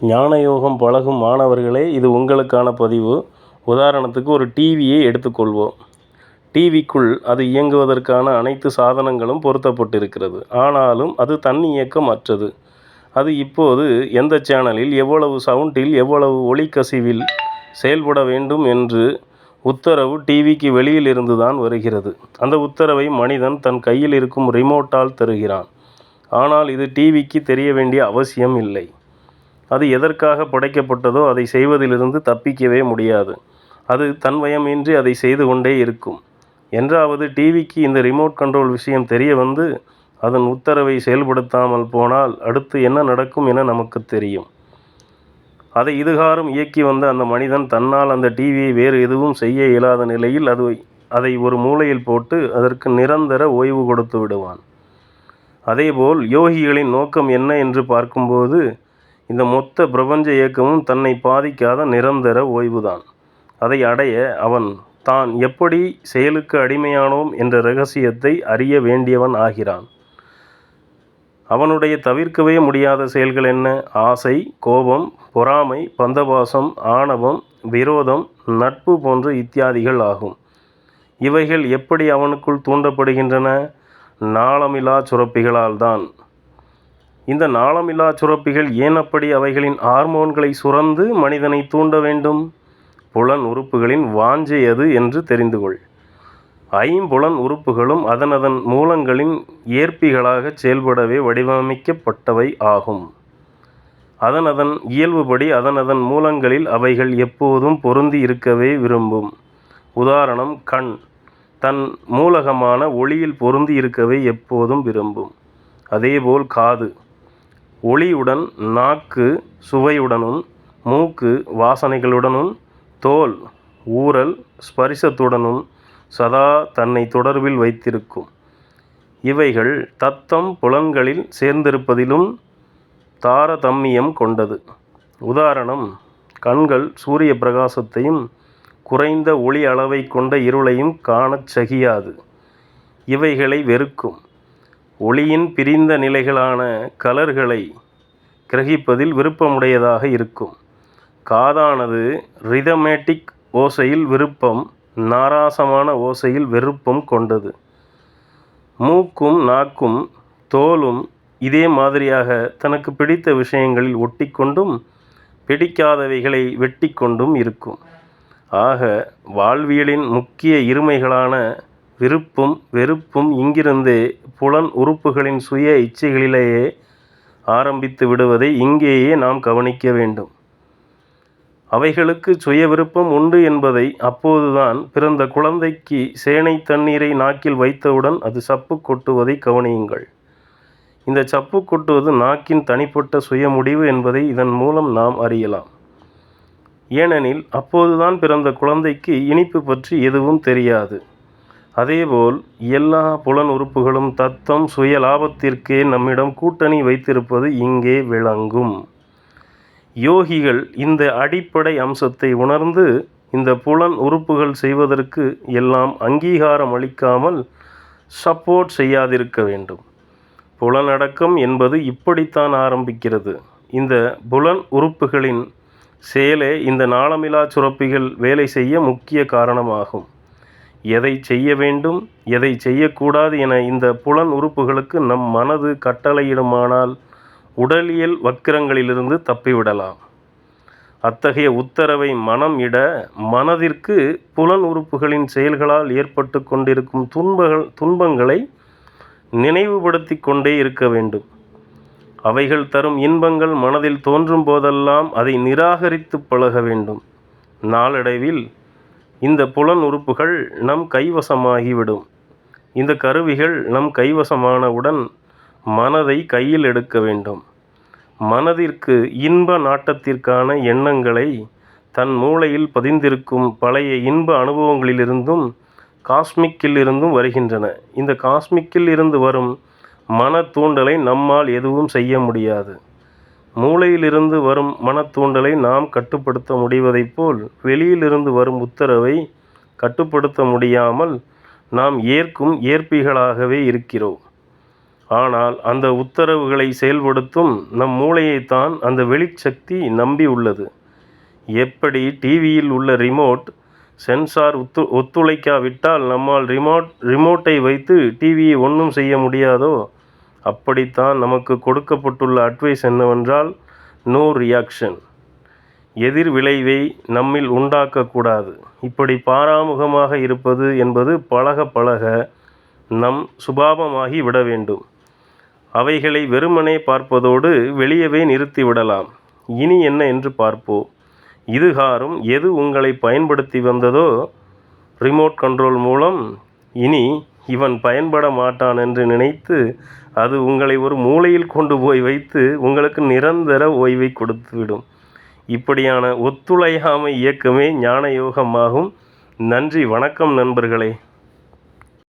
ஞானயோகம் பழகும் மாணவர்களே இது உங்களுக்கான பதிவு. உதாரணத்துக்கு ஒரு டிவியை எடுத்துக்கொள்வோம். டிவிக்குள் அது இயங்குவதற்கான அனைத்து சாதனங்களும் பொருத்தப்பட்டிருக்கிறது. ஆனாலும் அது தன்னியக்கம் அற்றது அது இப்போது எந்த சேனலில் எவ்வளவு சவுண்டில் எவ்வளவு ஒளிக்கசிவில் செயல்பட வேண்டும் என்று உத்தரவு டிவிக்கு வெளியில் இருந்து தான் வருகிறது. அந்த உத்தரவை மனிதன் தன் கையில் இருக்கும் ரிமோட்டால் தருகிறான். ஆனால் இது டிவிக்கு தெரிய வேண்டிய அவசியம் இல்லை. அது எதற்காக படைக்கப்பட்டதோ அதை செய்வதிலிருந்து தப்பிக்கவே முடியாது. அது தன்வயமின்றி அதை செய்து கொண்டே இருக்கும். என்றாவது டிவிக்கு இந்த ரிமோட் கண்ட்ரோல் விஷயம் தெரிய வந்து அதன் உத்தரவை செயல்படுத்தாமல் போனால் அடுத்து என்ன நடக்கும் என நமக்கு தெரியும். அதை இதுகாரும் இயக்கி வந்த அந்த மனிதன் தன்னால் அந்த டிவியை வேறு எதுவும் செய்ய இயலாத நிலையில் அது அதை ஒரு மூலையில் போட்டு அதற்கு நிரந்தர ஓய்வு கொடுத்து விடுவான். அதேபோல் யோகிகளின் நோக்கம் என்ன என்று பார்க்கும்போது இந்த மொத்த பிரபஞ்ச இயக்கமும் தன்னை பாதிக்காத நிரந்தர ஓய்வுதான். அதை அடைய அவன் தான் எப்படி செயலுக்கு அடிமையானோம் என்ற ரகசியத்தை அறிய வேண்டியவன் ஆகிறான். அவனுடைய தவிர்க்கவே முடியாத செயல்கள் என்ன? ஆசை கோபம் பொறாமை பந்தபாசம் ஆணவம் விரோதம் நட்பு போன்ற இத்தியாதிகள் ஆகும். இவைகள் எப்படி அவனுக்குள் தூண்டப்படுகின்றன? நாளமிலா சுரப்பிகளால் தான். இந்த நாளமில்லா சுரப்பிகள் ஏன் அப்படி அவைகளின் ஹார்மோன்களை சுரந்து மனிதனை தூண்ட வேண்டும்? புலன் உறுப்புகளின் வாஞ்சை அது என்று தெரிந்து கொள். ஐம்புலன் உறுப்புகளும் அதனதன் மூலங்களின் ஏற்பிகளாக செயல்படவே வடிவமைக்கப்பட்டவை ஆகும். அதனதன் இயல்புபடி அதனதன் மூலங்களில் அவைகள் எப்போதும் பொருந்தி இருக்கவே விரும்பும். உதாரணம் கண். தன் மூலகமான ஒளியில் பொருந்தி இருக்கவே எப்போதும் விரும்பும். அதேபோல் காது. ஒளியுடன் நாக்கு சுவையுடனும் மூக்கு வாசனைகளுடனும் தோல் ஊறல் ஸ்பரிசத்துடனும் சதா தன்னை தொடர்பில் வைத்திருக்கும். இவைகள் தத்தம் புலன்களில் சேர்ந்திருப்பதிலும் தாரதம்மியம் கொண்டது. உதாரணம் கண்கள் சூரிய பிரகாசத்தையும் குறைந்த ஒளி அளவை கொண்ட இருளையும் காணச் சகியாது. இவைகளை வெறுக்கும். ஒளியின் பிரிந்த நிலைகளான கலர்களை கிரகிப்பதில் விருப்பமுடையதாக இருக்கும். காதானது ரிதமேட்டிக் ஓசையில் விருப்பம் நாராசமான ஓசையில் வெறுப்பும் கொண்டது. மூக்கும் நாக்கும் தோலும் இதே மாதிரியாக தனக்கு பிடித்த விஷயங்களில் ஒட்டிக்கொண்டும் பிடிக்காதவைகளை வெட்டி கொண்டும் இருக்கும். ஆக வாழ்வியலின் முக்கிய இருமைகளான விருப்பும் வெறுப்பும் இங்கிருந்தே புலன் உறுப்புகளின் சுய இச்சைகளிலேயே ஆரம்பித்து விடுவதை இங்கேயே நாம் கவனிக்க வேண்டும். அவைகளுக்கு சுய விருப்பம் உண்டு என்பதை அப்போதுதான் பிறந்த குழந்தைக்கு சேனை தண்ணீரை நாக்கில் வைத்தவுடன் அது சப்பு கொட்டுவதை கவனியுங்கள். இந்த சப்பு கொட்டுவது நாக்கின் தனிப்பட்ட சுய முடிவு என்பதை இதன் மூலம் நாம் அறியலாம். ஏனெனில் அப்போதுதான் பிறந்த குழந்தைக்கு இனிப்பு பற்றி எதுவும் தெரியாது. அதேபோல் எல்லா புலன் உறுப்புகளும் தத்தம் சுய லாபத்திற்கே நம்மிடம் கூட்டணி வைத்திருப்பது இங்கே விளங்கும். யோகிகள் இந்த அடிப்படை அம்சத்தை உணர்ந்து இந்த புலன் உறுப்புகள் செய்வதற்கு எல்லாம் அங்கீகாரம் அளிக்காமல் சப்போர்ட் செய்யாதிருக்க வேண்டும். புலனடக்கம் என்பது இப்படித்தான் ஆரம்பிக்கிறது. இந்த புலன் உறுப்புகளின் செயலே இந்த நாளமிலா சுரப்பிகள் வேலை செய்ய முக்கிய காரணமாகும். எதை செய்ய வேண்டும் எதை செய்யக்கூடாது என இந்த புலன் உறுப்புகளுக்கு நம் மனது கட்டளையிடுமானால் உடலியல் வக்கிரங்களிலிருந்து தப்பிவிடலாம். அத்தகைய உத்தரவை மனம் இட மனதிற்கு புலன் உறுப்புகளின் செயல்களால் ஏற்பட்டு கொண்டிருக்கும் துன்பங்கள் துன்பங்களை நினைவுபடுத்தி கொண்டே இருக்க வேண்டும். அவைகள் தரும் இன்பங்கள் மனதில் தோன்றும் போதெல்லாம் அதை நிராகரித்து பழக வேண்டும். நாளடைவில் இந்த புலன் உறுப்புகள் நம் கைவசமாகிவிடும். இந்த கருவிகள் நம் கைவசமானவுடன் மனதை கையில் எடுக்க வேண்டும். மனதிற்கு இன்ப நாட்டத்திற்கான எண்ணங்களை தன் மூளையில் பதிந்திருக்கும் பழைய இன்ப அனுபவங்களிலிருந்தும் காஸ்மிக்கில் இருந்தும் வருகின்றன. இந்த காஸ்மிக்கில் இருந்து வரும் மன தூண்டலை நம்மால் எதுவும் செய்ய முடியாது. மூளையிலிருந்து வரும் மனத்தூண்டலை நாம் கட்டுப்படுத்த முடிவதைப் போல் வெளியிலிருந்து வரும் உத்தரவை கட்டுப்படுத்த முடியாமல் நாம் ஏற்கும் ஏற்பிகளாகவே இருக்கிறோம். ஆனால் அந்த உத்தரவுகளை செயல்படுத்தும் நம் மூளையைத்தான் அந்த வெளிச்சக்தி நம்பி உள்ளது. எப்படி டிவியில் உள்ள ரிமோட் சென்சார் ஒத்து ஒத்துழைக்காவிட்டால் நம்மால் ரிமோட் ரிமோட்டை வைத்து டிவியை ஒன்றும் செய்ய முடியாதோ அப்படித்தான் நமக்கு கொடுக்கப்பட்டுள்ள அட்வைஸ் என்னவென்றால் நோ ரியாக்ஷன் எதிர் விளைவை நம்மில் உண்டாக்கக்கூடாது. இப்படி பாராமுகமாக இருப்பது என்பது பழக பழக நம் சுபாவமாகி விட வேண்டும். அவைகளை வெறுமனே பார்ப்பதோடு வெளியவே நிறுத்திவிடலாம் இனி என்ன என்று பார்ப்போம். இதுகாரும் எது உங்களை பயன்படுத்தி வந்ததோ ரிமோட் கண்ட்ரோல் மூலம் இனி இவன் பயன்பட மாட்டான் என்று நினைத்து அது உங்களை ஒரு மூலையில் கொண்டு போய் வைத்து உங்களுக்கு நிரந்தர ஓய்வை கொடுத்துவிடும். இப்படியான ஒத்துழையாமை இயக்கமே ஞான யோகமாகும் நன்றி வணக்கம் நண்பர்களே.